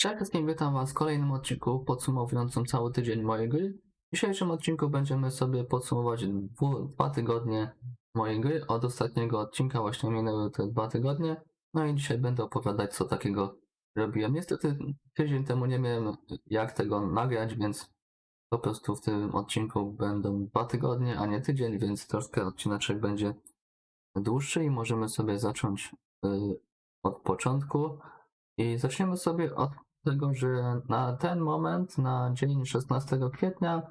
Wszystkim, witam Was w kolejnym odcinku podsumowującym cały tydzień mojej gry. W dzisiejszym odcinku będziemy sobie podsumować dwa tygodnie mojej gry. Od ostatniego odcinka właśnie minęły te dwa tygodnie. No i dzisiaj będę opowiadać co takiego robiłem. Niestety tydzień temu nie miałem jak tego nagrać, więc po prostu w tym odcinku będą dwa tygodnie, a nie tydzień, więc troszkę odcineczek będzie dłuższy i możemy sobie zacząć y, od początku. I zaczniemy sobie od tego, że na ten moment, na dzień 16 kwietnia,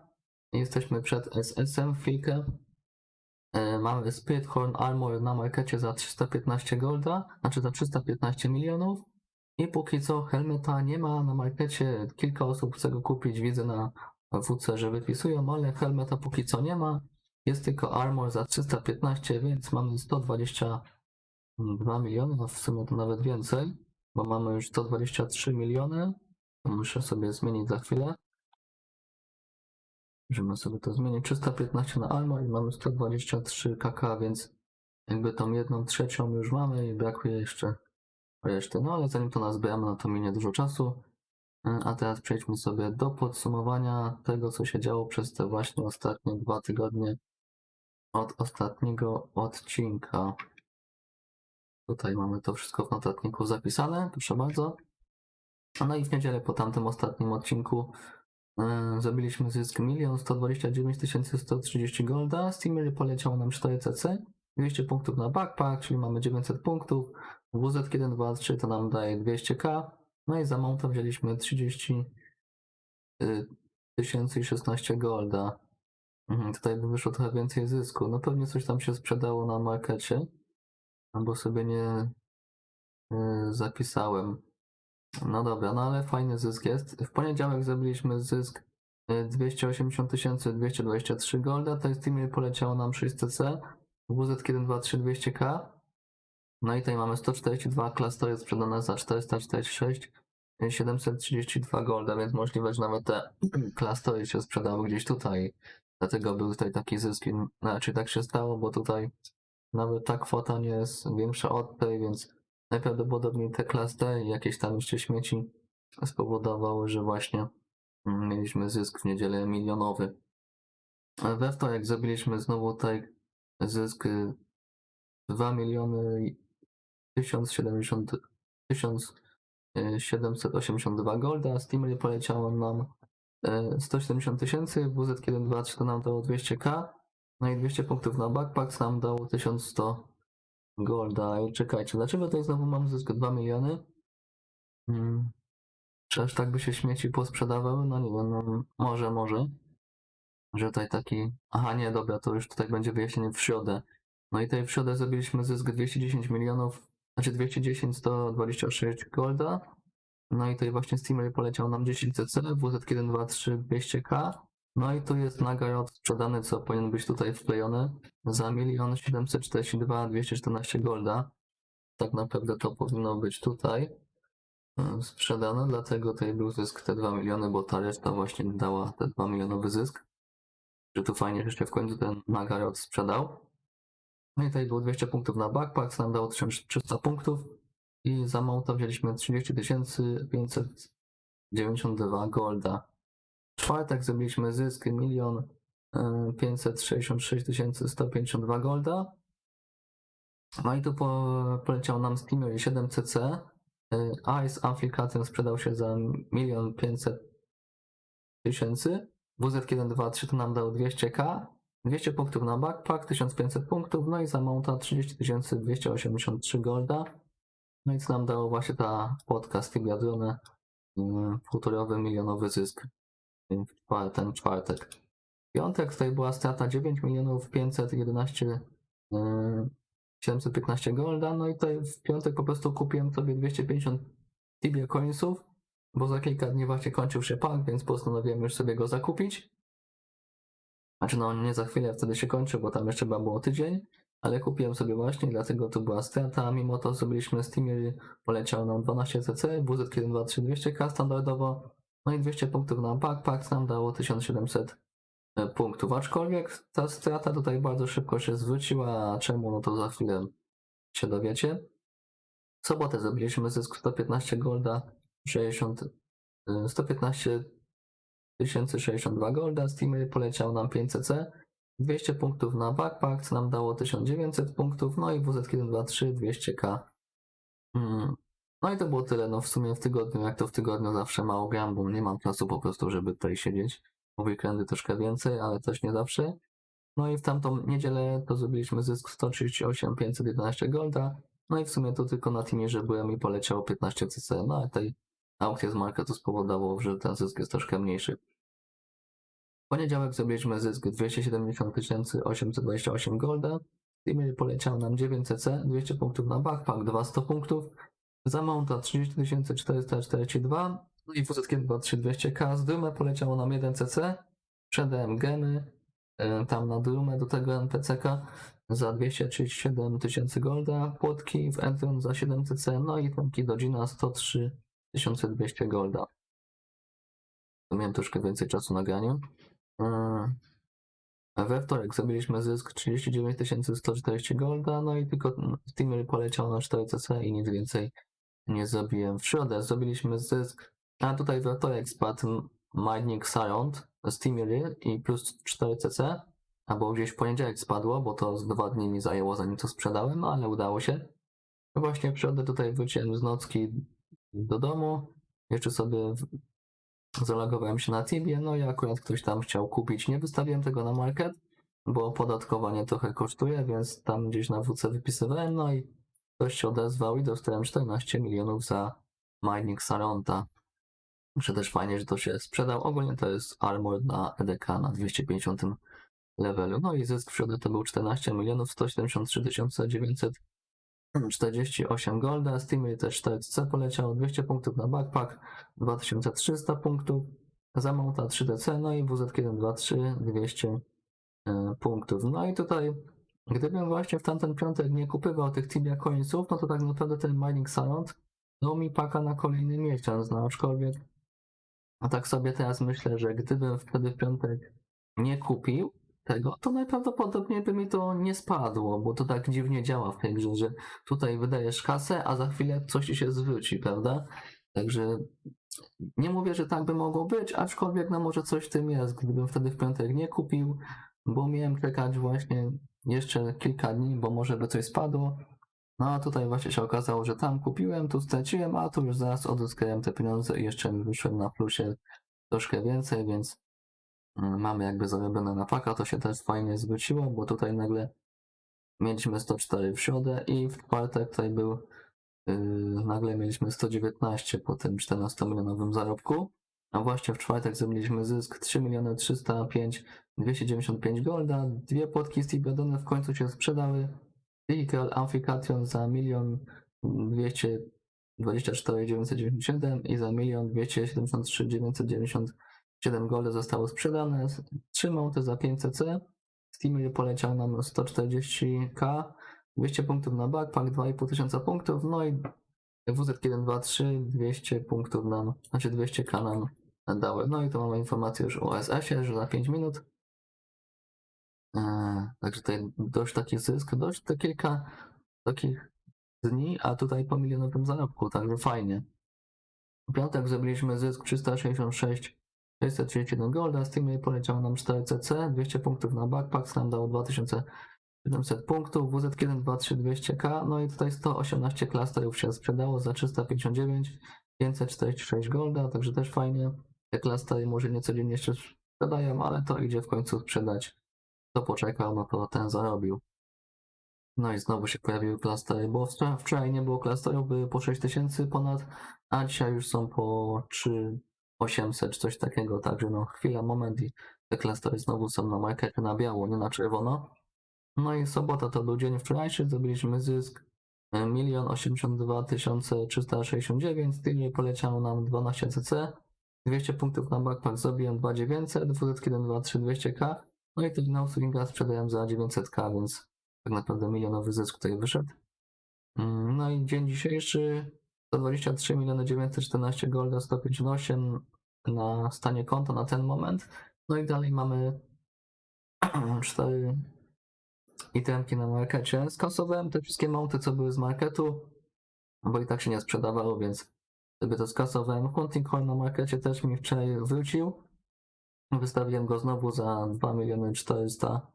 jesteśmy przed SS-em w chwilkę. E, Mamy Spirit Horn Armor na markecie za 315 golda, znaczy za 315 milionów. I póki co helmeta nie ma na markecie. Kilka osób chce go kupić, widzę na WC, że wypisują, ale helmeta póki co nie ma. Jest tylko Armor za 315, więc mamy 122 miliony, a w sumie to nawet więcej bo mamy już 123 miliony. To Muszę sobie zmienić za chwilę. Możemy sobie to zmienić. 315 na Alma i mamy 123 kk, więc jakby tą jedną trzecią już mamy i brakuje jeszcze reszty. No ale zanim to nazbieramy, no to minie dużo czasu. E, A teraz przejdźmy sobie do podsumowania tego, co się działo przez te właśnie ostatnie dwa tygodnie od ostatniego odcinka. Tutaj mamy to wszystko w notatniku zapisane, proszę bardzo. No i w niedzielę po tamtym ostatnim odcinku yy, zrobiliśmy zysk 1 129 130 golda. Steamer poleciał nam 4 CC, 200 punktów na backpack, czyli mamy 900 punktów. WZ 1, 2, 3 to nam daje 200k. No i za mounta wzięliśmy 30 yy, tysięcy i 16 golda. Mhm, tutaj by wyszło trochę więcej zysku. No pewnie coś tam się sprzedało na markecie. Albo sobie nie y, zapisałem. No dobra, no ale fajny zysk jest. W poniedziałek zrobiliśmy zysk y, 280 223 golda. To jest teamie poleciało nam 600C. WZ 1, 2, 3, 200k. No i tutaj mamy 142 klastory sprzedane za 446 y, 732 golda, więc możliwe, że nawet te klastory się sprzedały gdzieś tutaj. Dlatego był tutaj taki zysk. Znaczy tak się stało, bo tutaj nawet ta kwota nie jest większa od tej, więc najprawdopodobniej te klas D i jakieś tam jeszcze śmieci spowodowały, że właśnie mm, mieliśmy zysk w niedzielę milionowy. We wtorek zrobiliśmy znowu tutaj zysk y, 2 miliony 1070 1782 golda, Steamer poleciało nam y, 170 tysięcy, WZ 123 to nam dało 200k, no i 200 punktów na backpacks nam dało 1100 golda. I czekajcie, dlaczego tutaj znowu mam zysk 2 miliony? Hmm. Czy aż tak by się śmieci posprzedawały? No nie wiem, no, może, może. Że tutaj taki... Aha, nie, dobra, to już tutaj będzie wyjaśnienie w środę. No i tutaj w środę zrobiliśmy zysk 210 milionów, znaczy 210, 126 golda. No i tutaj właśnie Steamer poleciał nam 10 CC, WZ 1, 2, 3, 200k. No i tu jest nagarot sprzedany, co powinien być tutaj wklejony za 1 742 214 golda. Tak naprawdę to powinno być tutaj e, sprzedane, dlatego tutaj był zysk te 2 miliony, bo ta reszta właśnie dała te 2 milionowy zysk. Że tu fajnie, że się w końcu ten nagarot sprzedał. No i tutaj było 200 punktów na backpack, nam dało 1300 punktów i za mounta wzięliśmy 30 592 golda czwartek zrobiliśmy zysk 1 566 152 golda. No i tu po, poleciał nam Steamer 7cc. Ice Amplificator sprzedał się za 1 500 tysięcy. WZ 1, 2, 3 to nam dał 200k. 200 punktów na backpack, 1500 punktów, no i za mounta 30 283 golda. No i co nam dało właśnie ta podcast i wiadrone półtorowy milionowy zysk ten czwartek. Piątek tutaj była strata 9 milionów 511 yy, 715 golda, no i tutaj w piątek po prostu kupiłem sobie 250 Tibia coinsów, bo za kilka dni właśnie kończył się park, więc postanowiłem już sobie go zakupić. Znaczy no nie za chwilę wtedy się kończy, bo tam jeszcze chyba było tydzień, ale kupiłem sobie właśnie, dlatego to była strata, mimo to zrobiliśmy Steamie, poleciał nam 12 cc, WZ 1, 2, 3, 200k standardowo, no i 200 punktów na backpack nam dało 1700 e, punktów. Aczkolwiek ta strata tutaj bardzo szybko się zwróciła. A czemu? No to za chwilę się dowiecie. W sobotę zrobiliśmy zysk 115 golda, 60, y, 115 062 golda, Steamer poleciał nam 500C, 200 punktów na backpack, nam dało 1900 punktów, no i WZ123 200k. Mm. No i to było tyle, no w sumie w tygodniu, jak to w tygodniu zawsze mało gram, bo nie mam czasu po prostu, żeby tutaj siedzieć. W weekendy troszkę więcej, ale też nie zawsze. No i w tamtą niedzielę to zrobiliśmy zysk 138 511 golda. No i w sumie to tylko na teamie, że byłem i poleciało 15 cc. No ale tej aukcje z marketu spowodowało, że ten zysk jest troszkę mniejszy. W poniedziałek zrobiliśmy zysk 270 828 golda. W teamie poleciało nam 9 cc, 200 punktów na backpack, 200 punktów. Za mounta 30 442. No i WZ 23200K. Z Drumę poleciało nam 1 cc. Sprzedałem gemy e, tam na Drumę do tego NPCK za 237 tysięcy golda. Płotki w Entron za 7 cc. No i tamki do Gina 103 200 golda. Miałem troszkę więcej czasu na graniu. Mm. We wtorek zrobiliśmy zysk 39 140 golda, no i tylko Steamer poleciał na 4 cc i nic więcej nie zrobiłem. W środę zrobiliśmy zysk, a tutaj we wtorek spadł Mining Surround z i plus 4 cc, albo gdzieś w poniedziałek spadło, bo to z dwa dni mi zajęło zanim to sprzedałem, ale udało się. No właśnie w środę tutaj wróciłem z nocki do domu, jeszcze sobie zalogowałem się na Tibie, no i akurat ktoś tam chciał kupić. Nie wystawiłem tego na market, bo opodatkowanie trochę kosztuje, więc tam gdzieś na WC wypisywałem, no i ktoś się odezwał i dostałem 14 milionów za mining Saronta. Myślę też fajnie, że to się sprzedał. Ogólnie to jest armor na EDK na 250 levelu. No i zysk w środę to był 14 milionów 173 948 golda. Steamy też 4C poleciało, 200 punktów na backpack, 2300 punktów. Za mounta 3DC, no i WZ123 200 e, punktów. No i tutaj, gdybym właśnie w tamten piątek nie kupywał tych Tibia Coinsów, no to tak naprawdę ten Mining Salon dał mi paka na kolejny miesiąc, no aczkolwiek a tak sobie teraz myślę, że gdybym wtedy w piątek nie kupił tego, to najprawdopodobniej by mi to nie spadło, bo to tak dziwnie działa w tej grze, że tutaj wydajesz kasę, a za chwilę coś ci się zwróci, prawda? Także nie mówię, że tak by mogło być, aczkolwiek no może coś w tym jest, gdybym wtedy w piątek nie kupił, bo miałem czekać właśnie jeszcze kilka dni, bo może by coś spadło. No a tutaj właśnie się okazało, że tam kupiłem, tu straciłem, a tu już zaraz odzyskałem te pieniądze i jeszcze wyszłem na plusie troszkę więcej, więc mm, mamy jakby zarobione na paka, to się też fajnie zwróciło, bo tutaj nagle mieliśmy 104 w środę i w czwartek tutaj był yy, nagle mieliśmy 119 po tym 14 milionowym zarobku. A właśnie w czwartek zrobiliśmy zysk 3 miliony 305 295 golda. Dwie płotki Stibedone w końcu się sprzedały. Vehicle Amplification za 1 224 997 i za 1 273 997 golda zostało sprzedane. Trzy mounty za 500C. Steamer poleciał nam 140k. 200 punktów na backpack, 2,5 tysiąca punktów, no i WZ123 200 punktów nam, znaczy 200k nam dały. No i tu mamy informację już o SS-ie, że za 5 minut. Eee, także tutaj dość taki zysk, dość to kilka takich dni, a tutaj po milionowym zarobku, także fajnie. W piątek zrobiliśmy zysk 366 631 golda, z tym poleciało nam 4CC, 200 punktów na backpack, nam dało 2700 punktów, WZ1 23200K, no i tutaj 118 klasterów się sprzedało za 359, 546 golda, także też fajnie. Te klastery może nie codziennie jeszcze sprzedają, ale to idzie w końcu sprzedać. Kto poczekał, no to ten zarobił. No i znowu się pojawiły klastery, bo wczoraj, nie było klasterów, były po 6000 ponad, a dzisiaj już są po 3800 czy coś takiego, także no chwila, moment i te klastery znowu są na markecie na biało, nie na czerwono. No i sobota to był dzień wczorajszy, zrobiliśmy zysk 1 82 369, tyle poleciało nam 12 cc, 200 punktów na backpack zrobiłem 2900, WZ1 23 200k, no i tego na Swinga sprzedałem za 900k, więc tak naprawdę milionowy zysk tutaj wyszedł. Mm, No i dzień dzisiejszy 123 miliony 914 golda, 158 na stanie konta na ten moment. No i dalej mamy 4 itemki na markecie. Skasowałem te wszystkie mounty, co były z marketu, bo i tak się nie sprzedawało, więc sobie to skasowałem. Hunting Coin na markecie też mi wczoraj wrócił. Wystawiłem go znowu za 2 miliony 400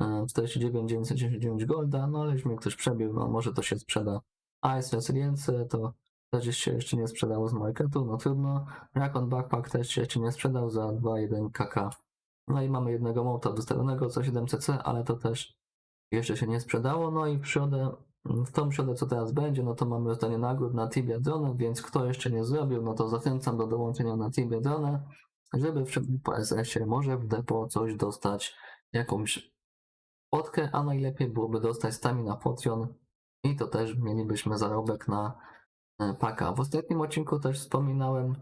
e, 49 999 golda, no ale już mnie ktoś przebił, no może to się sprzeda. Ice Resilience to też się jeszcze nie sprzedało z marketu, no trudno. Rakon Backpack też się jeszcze nie sprzedał za 2,1 kk. No i mamy jednego mołta wystawionego za 700C, ale to też jeszcze się nie sprzedało. No i w środę, w tą środę co teraz będzie, no to mamy rozdanie nagród na Tibia Drone, więc kto jeszcze nie zrobił, no to zachęcam do dołączenia na Tibia Drone, żeby w PSS-ie może w depo coś dostać, jakąś fotkę, a najlepiej byłoby dostać stami na Patreon i to też mielibyśmy zarobek na e, paka. W ostatnim odcinku też wspominałem,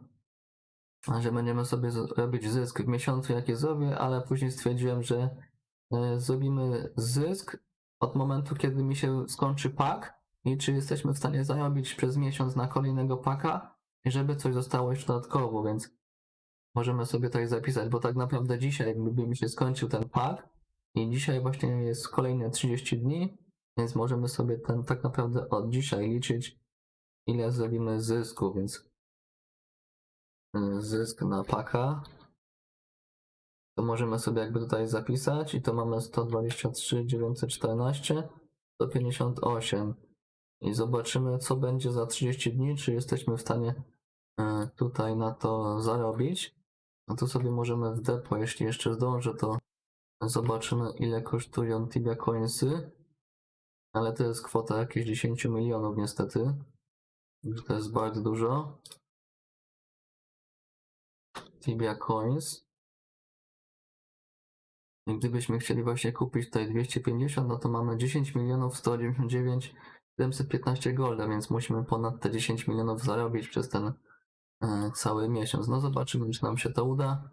że będziemy sobie robić zysk w miesiącu, jaki zrobię, ale później stwierdziłem, że e, zrobimy zysk od momentu, kiedy mi się skończy pak i czy jesteśmy w stanie zarobić przez miesiąc na kolejnego paka, żeby coś zostało jeszcze dodatkowo, więc możemy sobie tutaj zapisać, bo tak naprawdę dzisiaj jakby mi się skończył ten pak i dzisiaj właśnie jest kolejne 30 dni, więc możemy sobie ten tak naprawdę od dzisiaj liczyć, ile zrobimy zysku, więc y, zysk na paka to możemy sobie jakby tutaj zapisać i to mamy 123 914 158 i zobaczymy co będzie za 30 dni, czy jesteśmy w stanie e, tutaj na to zarobić. No to sobie możemy w depo, jeśli jeszcze zdążę, to zobaczymy ile kosztują Tibia Coinsy. Ale to jest kwota jakieś 10 milionów niestety. To jest bardzo dużo. Tibia Coins. Gdybyśmy chcieli właśnie kupić tutaj 250, no to mamy 10 milionów 199 715 golda, więc musimy ponad te 10 milionów zarobić przez ten e, cały miesiąc. No zobaczymy, czy nam się to uda.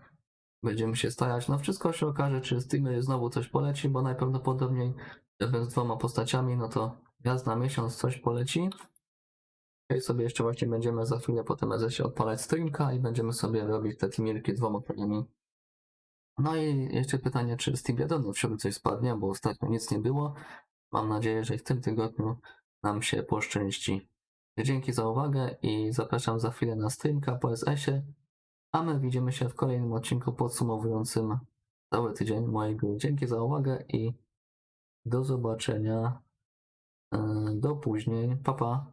Będziemy się starać. No wszystko się okaże, czy Steamer znowu coś poleci, bo najprawdopodobniej z dwoma postaciami, no to raz na miesiąc coś poleci. I sobie jeszcze właśnie będziemy za chwilę po tym się odpalać streamka i będziemy sobie robić te timirki dwoma programami. No i jeszcze pytanie, czy z Tibiadonu w środę coś spadnie, bo ostatnio nic nie było. Mam nadzieję, że w tym tygodniu nam się poszczęści. Dzięki za uwagę i zapraszam za chwilę na streamka po SS-ie, a my widzimy się w kolejnym odcinku podsumowującym cały tydzień mojej gry. Dzięki za uwagę i do zobaczenia. Yy, Do później. Pa, pa.